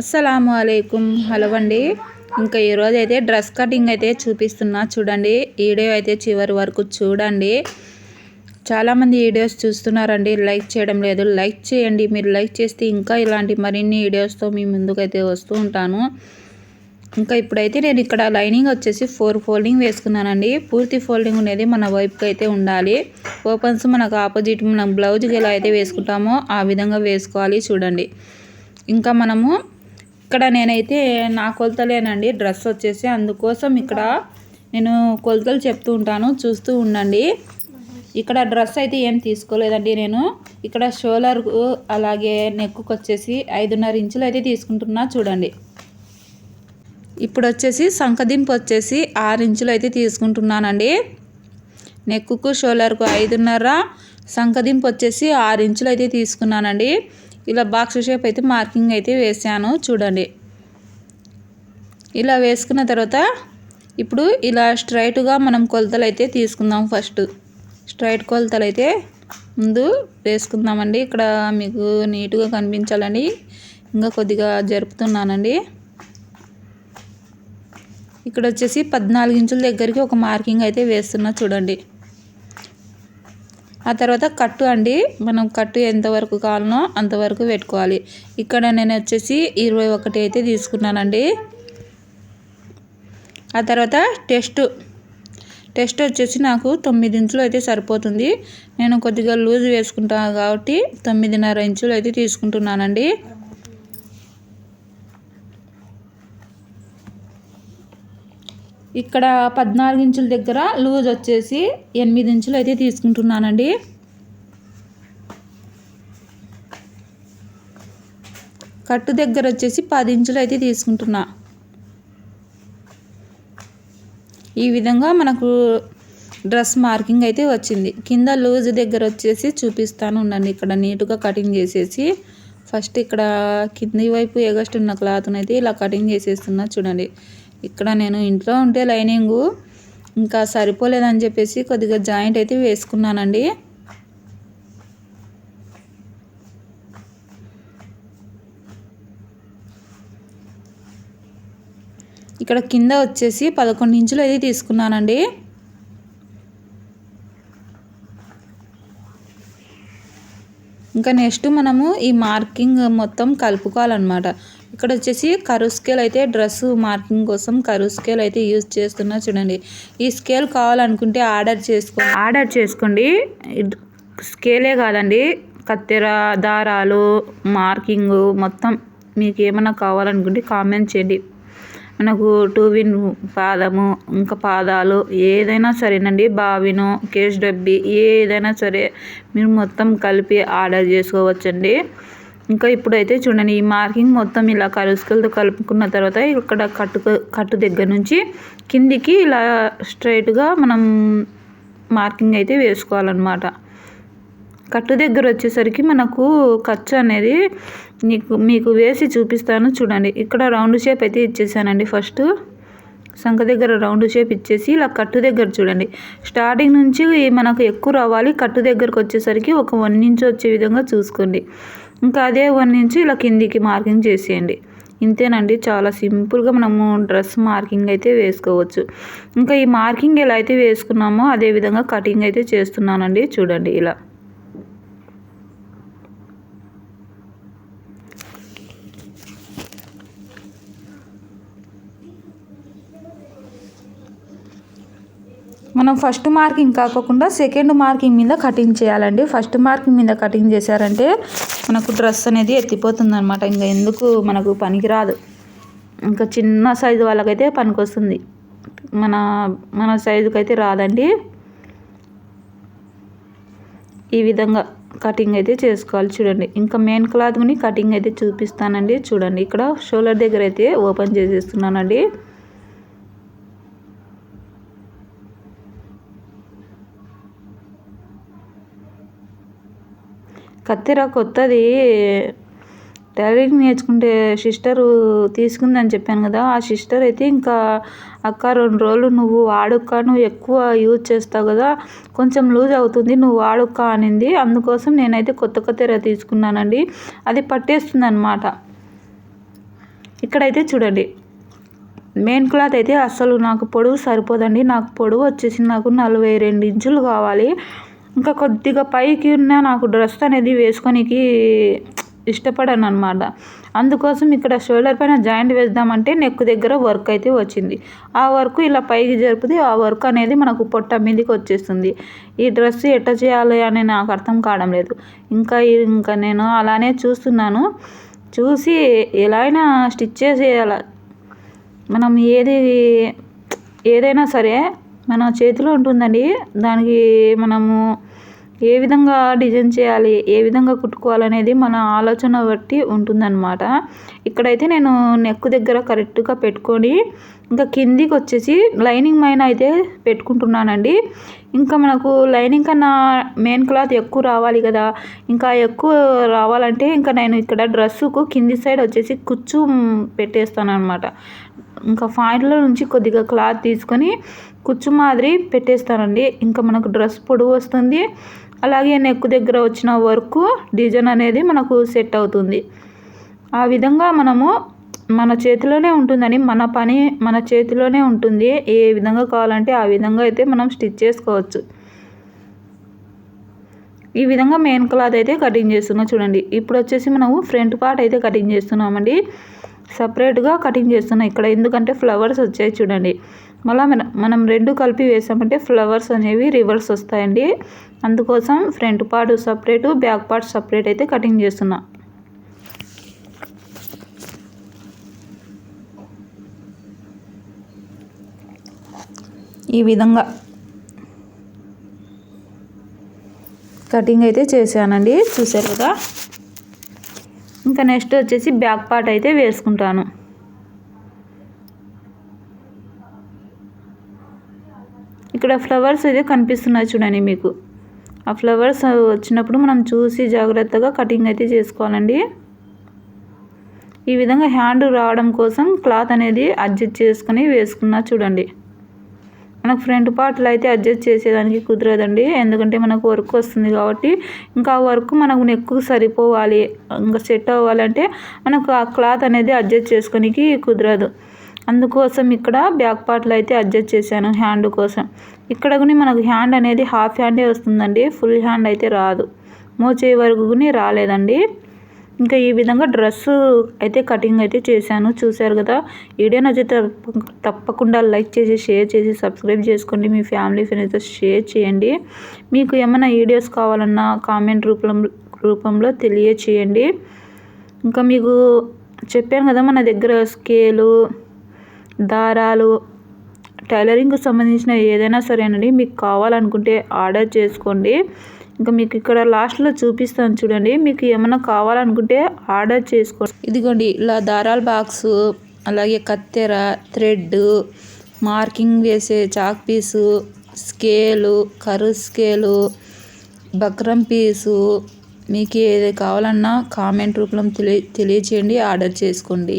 అస్సలాము అయికుం hello అండి. ఇంకా ఈరోజు అయితే డ్రెస్ కటింగ్ అయితే చూపిస్తున్నా. చూడండి వీడియో అయితే చివరి వరకు చూడండి. చాలామంది వీడియోస్ చూస్తున్నారండి. లైక్ చేయడం లేదు. లైక్ చేయండి. మీరు లైక్ చేస్తే ఇంకా ఇలాంటి మరిన్ని వీడియోస్తో మీ ముందుకైతే వస్తూ ఉంటాను. ఇంకా ఇప్పుడైతే నేను ఇక్కడ లైనింగ్ వచ్చేసి ఫోర్ ఫోల్డింగ్ వేసుకున్నానండి. పూర్తి ఫోల్డింగ్ అనేది మన వైపుకి అయితే ఉండాలి. ఓపెన్స్ మనకు ఆపోజిట్ మనం బ్లౌజ్కి ఎలా అయితే వేసుకుంటామో ఆ విధంగా వేసుకోవాలి చూడండి. ఇంకా మనము ఇక్కడ నేనైతే నా కొలతలేనండి. డ్రెస్ వచ్చేసి అందుకోసం ఇక్కడ నేను కొలతలు చెప్తూ ఉంటాను. చూస్తూ ఉండండి. ఇక్కడ డ్రెస్ అయితే ఏం తీసుకోలేదండి నేను. ఇక్కడ షోలర్ అలాగే నెక్కు వచ్చేసి ఐదున్నర ఇంచులు అయితే తీసుకుంటున్నా చూడండి. ఇప్పుడు వచ్చేసి సంకదింపు వచ్చేసి ఆరు ఇంచులు అయితే తీసుకుంటున్నానండి. నెక్కుకు షోలర్కు ఐదున్నర సంకదింపు వచ్చేసి ఆరు ఇంచులు అయితే తీసుకున్నానండి. ఇలా బాక్స్ షేప్ అయితే మార్కింగ్ అయితే వేసాను చూడండి. ఇలా వేసుకున్న తర్వాత ఇప్పుడు ఇలా స్ట్రైట్గా మనం కొలతలు అయితే తీసుకుందాం ఫస్ట్ స్ట్రైట్ కొలతలు అయితే ముందు వేసుకుందామండి. ఇక్కడ మీకు నీట్గా కనిపించాలని ఇంకా కొద్దిగా జరుపుతున్నానండి. ఇక్కడ వచ్చేసి పద్నాలుగు ఇంచుల దగ్గరికి ఒక మార్కింగ్ అయితే వేస్తున్నా చూడండి. ఆ తర్వాత కట్టు అండి. మనం కట్టు ఎంతవరకు కావాలనో అంతవరకు పెట్టుకోవాలి. ఇక్కడ నేను వచ్చేసి ఇరవై ఒకటి అయితే తీసుకున్నానండి. ఆ తర్వాత టెస్ట్. టెస్ట్ వచ్చేసి నాకు తొమ్మిది ఇంచులు అయితే సరిపోతుంది. నేను కొద్దిగా లూజ్ వేసుకుంటాను కాబట్టి తొమ్మిదిన్నర ఇంచులు అయితే తీసుకుంటున్నానండి. ఇక్కడ పద్నాలుగు ఇంచుల దగ్గర లూజ్ వచ్చేసి ఎనిమిది ఇంచులు అయితే తీసుకుంటున్నానండి. కట్టు దగ్గర వచ్చేసి పది ఇంచులు అయితే తీసుకుంటున్నా. ఈ విధంగా మనకు డ్రెస్ మార్కింగ్ అయితే వచ్చింది. కింద లూజ్ దగ్గర వచ్చేసి చూపిస్తాను ఉండండి. ఇక్కడ నీట్గా కటింగ్ చేసేసి ఫస్ట్ ఇక్కడ కింది వైపు ఎగస్ట్ ఉన్న క్లాత్ని అయితే ఇలా కటింగ్ చేసేస్తున్నా చూడండి. ఇక్కడ నేను ఇంట్లో ఉంటే లైనింగు ఇంకా సరిపోలేదని చెప్పేసి కొద్దిగా జాయింట్ అయితే వేసుకున్నానండి. ఇక్కడ కింద వచ్చేసి పదకొండు ఇంచులు అయితే తీసుకున్నానండి. ఇంకా నెక్స్ట్ మనము ఈ మార్కింగ్ మొత్తం కలుపుకోవాలన్నమాట. ఇక్కడ వచ్చేసి కరు స్కేల్ అయితే డ్రెస్ మార్కింగ్ కోసం కరు స్కేల్ అయితే యూజ్ చేస్తున్నా చూడండి. ఈ స్కేల్ కావాలనుకుంటే ఆర్డర్ చేసుకో ఆర్డర్ చేసుకోండి. స్కేలే కాదండి. కత్తెర దారాలు మార్కింగ్ మొత్తం మీకు ఏమైనా కావాలనుకుంటే కామెంట్ చేయండి. మనకు టూ విన్ పాదము ఇంకా పాదాలు ఏదైనా సరేనండి. బావిను కేష్ డబ్బి ఏదైనా సరే మీరు మొత్తం కలిపి ఆర్డర్ చేసుకోవచ్చండి. ఇంకా ఇప్పుడైతే చూడండి ఈ మార్కింగ్ మొత్తం ఇలా కలుసుకలతో కలుపుకున్న తర్వాత ఇక్కడ కట్టుకు కట్టు దగ్గర నుంచి కిందికి ఇలా స్ట్రైట్గా మనం మార్కింగ్ అయితే వేసుకోవాలన్నమాట. కట్టు దగ్గర వచ్చేసరికి మనకు ఖర్చు అనేది నీకు మీకు వేసి చూపిస్తాను చూడండి. ఇక్కడ రౌండ్ షేప్ అయితే ఇచ్చేసానండి ఫస్ట్. సంఖ దగ్గర రౌండ్ షేప్ ఇచ్చేసి ఇలా కట్టు దగ్గర చూడండి. స్టార్టింగ్ నుంచి మనకు ఎక్కువ రావాలి. కట్టు దగ్గరకు వచ్చేసరికి ఒక వన్ ఇంచ్ వచ్చే విధంగా చూసుకోండి. ఇంకా అదే వన్ ఇంచ్ ఇలా కిందికి మార్కింగ్ చేసేయండి. ఇంతేనండి చాలా సింపుల్గా మనము డ్రెస్ మార్కింగ్ అయితే వేసుకోవచ్చు. ఇంకా ఈ మార్కింగ్ ఎలా అయితే వేసుకున్నామో అదే విధంగా కటింగ్ అయితే చేస్తున్నానండి. చూడండి ఇలా. మనం ఫస్ట్ మార్కింగ్ కాకుండా సెకండ్ మార్కింగ్ మీద కటింగ్ చేయాలండి. ఫస్ట్ మార్కింగ్ మీద కటింగ్ చేశారంటే మనకు డ్రెస్ అనేది ఎత్తిపోతుంది అనమాట ఇంకా ఎందుకు మనకు పనికిరాదు. ఇంకా చిన్న సైజు వాళ్ళకైతే పనికొస్తుంది. మన మన సైజుకి అయితే రాదండి. ఈ విధంగా కటింగ్ అయితే చేసుకోవాలి చూడండి. ఇంకా మెయిన్ క్లాత్ని కటింగ్ అయితే చూపిస్తానండి. చూడండి ఇక్కడ షోల్డర్ దగ్గర అయితే ఓపెన్ చేసేస్తున్నానండి. కత్తెర కొత్తది. టైలరింగ్ నేర్చుకుంటే సిస్టరు తీసుకుందని చెప్పాను కదా ఆ సిస్టర్ అయితే ఇంకా అక్క రెండు రోజులు నువ్వు వాడుక్క నువ్వు ఎక్కువ యూజ్ చేస్తావు కదా కొంచెం లూజ్ అవుతుంది నువ్వు వాడుక్క అనింది. అందుకోసం నేనైతే కొత్త కత్తెర తీసుకున్నానండి. అది పట్టేస్తుంది అనమాట ఇక్కడైతే చూడండి. మెయిన్ క్లాత్ అయితే అస్సలు నాకు పొడవు సరిపోదండి. నాకు పొడవు వచ్చేసి నాకు నలభై రెండు ఇంచులు కావాలి. ఇంకా కొద్దిగా పైకి ఉన్న నాకు డ్రెస్ అనేది వేసుకొనికి ఇష్టపడను అనమాట అందుకోసం ఇక్కడ షోల్డర్ పైన జాయింట్ వేద్దామంటే నెక్ దగ్గర వర్క్ అయితే వచ్చింది. ఆ వర్క్ ఇలా పైకి జరుపుది ఆ వర్క్ అనేది మనకు పొట్ట మీదకి వచ్చేస్తుంది. ఈ డ్రెస్ ఎట్ట చేయాలి అని నాకు అర్థం కావడం లేదు. ఇంకా ఇంకా నేను అలానే చూస్తున్నాను. చూసి ఎలా అయినా స్టిచ్ చేసేయాల. మనం ఏది ఏదైనా సరే మన చేతిలో ఉంటుందండి. దానికి మనము ఏ విధంగా డిజైన్ చేయాలి ఏ విధంగా కుట్టుకోవాలనేది మన ఆలోచన బట్టి ఉంటుందన్నమాట. ఇక్కడైతే నేను నెక్ దగ్గర కరెక్ట్గా పెట్టుకొని ఇంకా కిందికి వచ్చేసి లైనింగ్ మైన అయితే పెట్టుకుంటున్నానండి. ఇంకా మనకు లైనింగ్ కన్నా మెయిన్ క్లాత్ ఎక్కువ రావాలి కదా. ఇంకా ఎక్కువ రావాలంటే ఇంకా నేను ఇక్కడ డ్రెస్సుకు కింది సైడ్ వచ్చేసి కుచ్చు పెట్టేస్తాను అనమాట ఇంకా ఫాయిల్లో నుంచి కొద్దిగా క్లాత్ తీసుకొని కుచ్చు మాదిరి పెట్టేస్తానండి. ఇంకా మనకు డ్రెస్ పొడవు వస్తుంది. అలాగే నెక్ దగ్గర వచ్చిన వర్క్ డిజైన్ అనేది మనకు సెట్ అవుతుంది. ఆ విధంగా మనము మన చేతిలోనే ఉంటుందని మన పని మన చేతిలోనే ఉంటుంది. ఏ విధంగా కావాలంటే ఆ విధంగా అయితే మనం స్టిచ్ చేసుకోవచ్చు. ఈ విధంగా మెయిన్ క్లాత్ అయితే కటింగ్ చేస్తున్నాం చూడండి. ఇప్పుడు వచ్చేసి మనము ఫ్రంట్ పార్ట్ అయితే కటింగ్ చేస్తున్నామండి. సపరేట్గా కటింగ్ చేస్తున్నాం ఇక్కడ. ఎందుకంటే ఫ్లవర్స్ వచ్చాయి చూడండి. మళ్ళీ మనం రెండు కలిపి వేసామంటే ఫ్లవర్స్ అనేవి రివర్స్ వస్తాయండి. అందుకోసం front part separate back part separate అయితే కటింగ్ చేస్తున్నా. ఈ విధంగా కటింగ్ అయితే చేశానండి. చూసారు కదా? ఇంకా నెక్స్ట్ వచ్చేసి బ్యాక్ పార్ట్ అయితే వేసుకుంటాను. ఇక్కడ ఫ్లవర్స్ అయితే కనిపిస్తున్నాయి చూడండి మీకు. ఆ ఫ్లవర్స్ వచ్చినప్పుడు మనం చూసి జాగ్రత్తగా కటింగ్ అయితే చేసుకోవాలండి. ఈ విధంగా హ్యాండ్ రావడం కోసం క్లాత్ అనేది అడ్జస్ట్ చేసుకుని వేసుకున్నా చూడండి. మనకు ఫ్రంట్ పార్ట్లు అయితే అడ్జస్ట్ చేసేదానికి కుదరదండి. ఎందుకంటే మనకు వర్క్ వస్తుంది కాబట్టి ఇంకా ఆ వర్క్ మనకు నెక్కు సరిపోవాలి. ఇంకా సెట్ అవ్వాలంటే మనకు ఆ క్లాత్ అనేది అడ్జస్ట్ చేసుకోనికి కుదరదు. అందుకోసం ఇక్కడ బ్యాక్ పార్ట్లో అయితే అడ్జస్ట్ చేశాను హ్యాండ్ కోసం. ఇక్కడ కూడా మనకు హ్యాండ్ అనేది హాఫ్ హ్యాండే వస్తుందండి. ఫుల్ హ్యాండ్ అయితే రాదు. మోచే వరకు రాలేదండి. ఇంకా ఈ విధంగా డ్రెస్సు అయితే కటింగ్ అయితే చేశాను. చూశారు కదా? వీడియో నచ్చితే తప్పకుండా లైక్ చేసి షేర్ చేసి సబ్స్క్రైబ్ చేసుకోండి. మీ ఫ్యామిలీ ఫ్రెండ్స్తో షేర్ చేయండి. మీకు ఏమైనా వీడియోస్ కావాలన్నా కామెంట్ రూపంలో రూపంలో తెలియచేయండి. ఇంకా మీకు చెప్పాను కదా మన దగ్గర స్కేలు దారాలు టైలరింగ్కి సంబంధించిన ఏదైనా సరేనండి మీకు కావాలనుకుంటే ఆర్డర్ చేసుకోండి. ఇంకా మీకు ఇక్కడ లాస్ట్లో చూపిస్తాను చూడండి మీకు ఏమైనా కావాలనుకుంటే ఆర్డర్ చేసుకోండి. ఇదిగోండి ఇలా దారాల బాక్సు అలాగే కత్తెర థ్రెడ్ మార్కింగ్ వేసే చాక్ పీసు స్కేలు కరు స్కేలు బక్రం పీసు మీకు ఏది కావాలన్నా కామెంట్ రూపంలో తెలియ తెలియచేయండి ఆర్డర్ చేసుకోండి.